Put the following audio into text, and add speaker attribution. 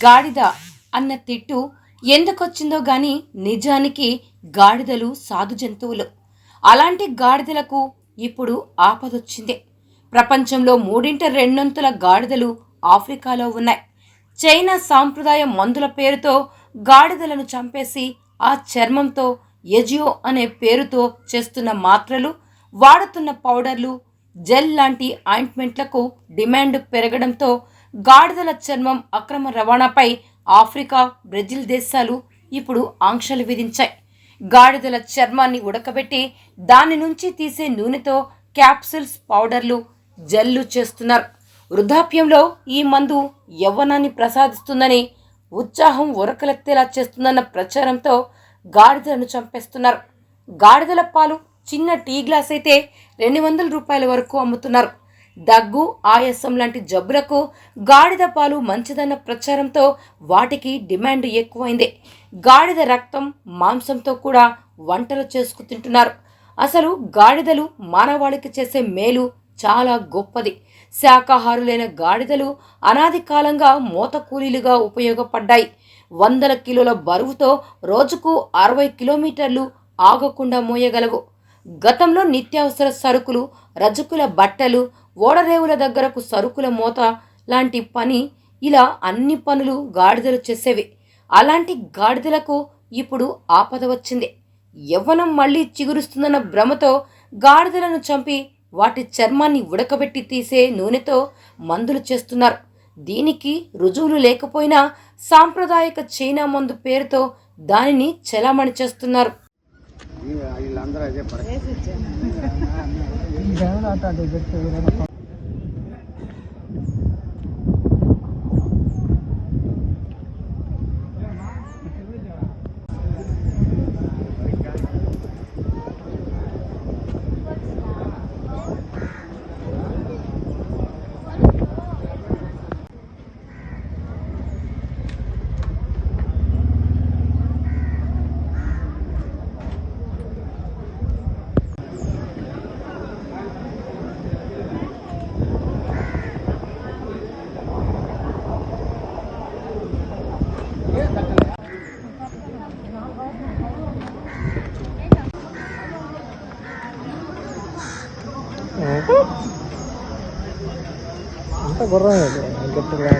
Speaker 1: గాడిద అన్న తిట్టు ఎందుకొచ్చిందో గాని నిజానికి గాడిదలు సాధు జంతువులు. అలాంటి గాడిదలకు ఇప్పుడు ఆపదొచ్చింది. ప్రపంచంలో మూడింట రెండొంతుల గాడిదలు ఆఫ్రికాలో ఉన్నాయి. చైనా సాంప్రదాయ మందుల పేరుతో గాడిదలను చంపేసి ఆ చర్మంతో ఎజియో అనే పేరుతో చేస్తున్న మాత్రలు వాడుతున్న పౌడర్లు జెల్ లాంటి ఆయింట్మెంట్లకు డిమాండ్ పెరగడంతో గాడిదల చర్మం అక్రమ రవాణాపై ఆఫ్రికా బ్రెజిల్ దేశాలు ఇప్పుడు ఆంక్షలు విధించాయి. గాడిదల చర్మాన్ని ఉడకబెట్టి దాని నుంచి తీసే నూనెతో క్యాప్సిల్స్ పౌడర్లు జల్లు చేస్తున్నారు. వృద్ధాప్యంలో ఈ మందు యవ్వనాన్ని ప్రసాదిస్తుందని ఉత్సాహం ఉరకలెత్తేలా చేస్తుందన్న ప్రచారంతో గాడిదలను చంపేస్తున్నారు. గాడిదల పాలు చిన్న టీ గ్లాస్ అయితే రెండు వందల రూపాయల వరకు అమ్ముతున్నారు. దగ్గు ఆయాసం లాంటి జబ్బులకు గాడిద పాలు మంచిదన్న ప్రచారంతో వాటికి డిమాండ్ ఎక్కువైంది. గాడిద రక్తం మాంసంతో కూడా వంటలు చేసుకు తింటున్నారు. అసలు గాడిదలు మానవాళికి చేసే మేలు చాలా గొప్పది. శాకాహారులైన గాడిదలు అనాది కాలంగా మోత కూలీలుగా ఉపయోగపడ్డాయి. వందల కిలోల బరువుతో రోజుకు అరవై కిలోమీటర్లు ఆగకుండా మోయగలవు. గతంలో నిత్యావసర సరుకులు రజకుల బట్టలు ఓడరేవుల దగ్గరకు సరుకుల మోత లాంటి పని ఇలా అన్ని పనులు గాడిదలు చేసేవి. అలాంటి గాడిదలకు ఇప్పుడు ఆపద వచ్చింది. యవ్వనం మళ్ళీ చిగురుస్తుందన్న భ్రమతో గాడిదలను చంపి వాటి చర్మాన్ని ఉడకబెట్టి తీసే నూనెతో మందులు చేస్తున్నారు. దీనికి రుజువులు లేకపోయినా సాంప్రదాయక చైనా మందు పేరుతో దానిని చెలామణి చేస్తున్నారు.
Speaker 2: ਕਹਿਣਾ ਤੁਹਾਡੇ ਵਿੱਚ?
Speaker 3: అంత గుర్రం గట్టిగా